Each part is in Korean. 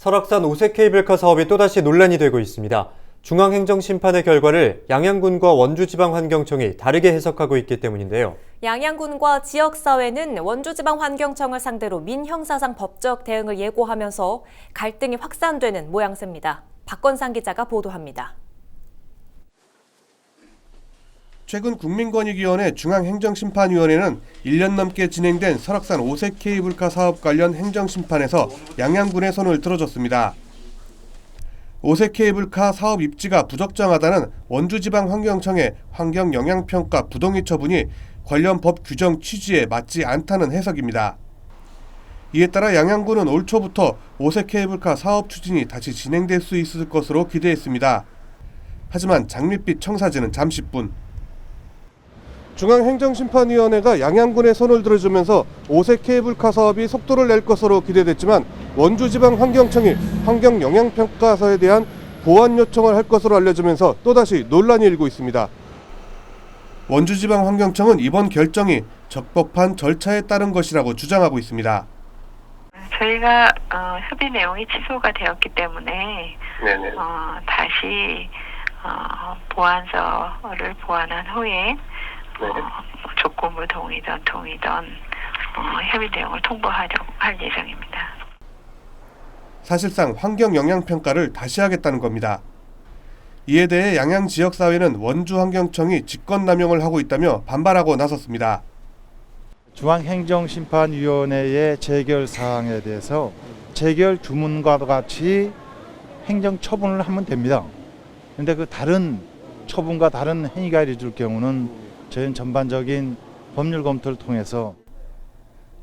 설악산 오색 케이블카 사업이 또다시 논란이 되고 있습니다. 중앙행정심판의 결과를 양양군과 원주지방환경청이 다르게 해석하고 있기 때문인데요. 양양군과 지역사회는 원주지방환경청을 상대로 민형사상 법적 대응을 예고하면서 갈등이 확산되는 모양새입니다. 박건상 기자가 보도합니다. 최근 국민권익위원회 중앙행정심판위원회는 1년 넘게 진행된 설악산 오색 케이블카 사업 관련 행정심판에서 양양군의 손을 들어줬습니다. 오색 케이블카 사업 입지가 부적정하다는 원주지방환경청의 환경영향평가 부동의 처분이 관련 법 규정 취지에 맞지 않다는 해석입니다. 이에 따라 양양군은 올 초부터 오색 케이블카 사업 추진이 다시 진행될 수 있을 것으로 기대했습니다. 하지만 장밋빛 청사진은 잠시뿐 중앙행정심판위원회가 양양군의 손을 들어주면서 오색 케이블카 사업이 속도를 낼 것으로 기대됐지만 원주지방환경청이 환경영향평가서에 대한 보완 요청을 할 것으로 알려지면서 또다시 논란이 일고 있습니다. 원주지방환경청은 이번 결정이 적법한 절차에 따른 것이라고 주장하고 있습니다. 저희가 어, 협의 내용이 취소가 되었기 때문에. 어, 다시 어, 보완서를 보완한 후에 어, 조건부 동의든 동의든 어, 협의 내용을 통보하려고 할 예정입니다. 사실상 환경 영향 평가를 다시 하겠다는 겁니다. 이에 대해 양양 지역 사회는 원주 환경청이 직권 남용을 하고 있다며 반발하고 나섰습니다. 중앙행정심판위원회의 재결 사항에 대해서 재결 주문과도 같이 행정 처분을 하면 됩니다. 근데 그 다른 처분과 다른 행위가 이루어질 경우는 저희는 전반적인 법률 검토를 통해서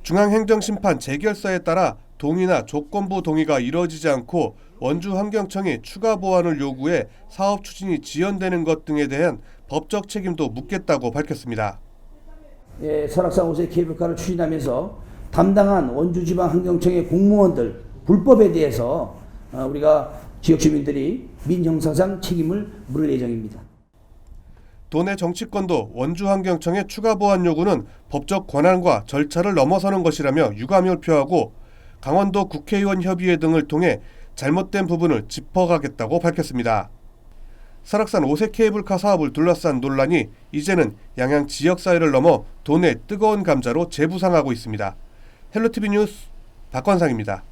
중앙행정심판 재결서에 따라 동의나 조건부 동의가 이루어지지 않고 원주 환경청이 추가 보완을 요구해 사업 추진이 지연되는 것 등에 대한 법적 책임도 묻겠다고 밝혔습니다. 예, 설악산 오색 케이블카를 추진하면서 담당한 원주 지방 환경청의 공무원들 불법에 대해서 어, 우리가 지역 주민들이 민형사상 책임을 물을 예정입니다. 도내 정치권도 원주환경청의 추가 보완 요구는 법적 권한과 절차를 넘어서는 것이라며 유감을 표하고 강원도 국회의원 협의회 등을 통해 잘못된 부분을 짚어가겠다고 밝혔습니다. 설악산 오색 케이블카 사업을 둘러싼 논란이 이제는 양양 지역 사회를 넘어 도내 뜨거운 감자로 재부상하고 있습니다. 헬로티비 뉴스 박건상입니다.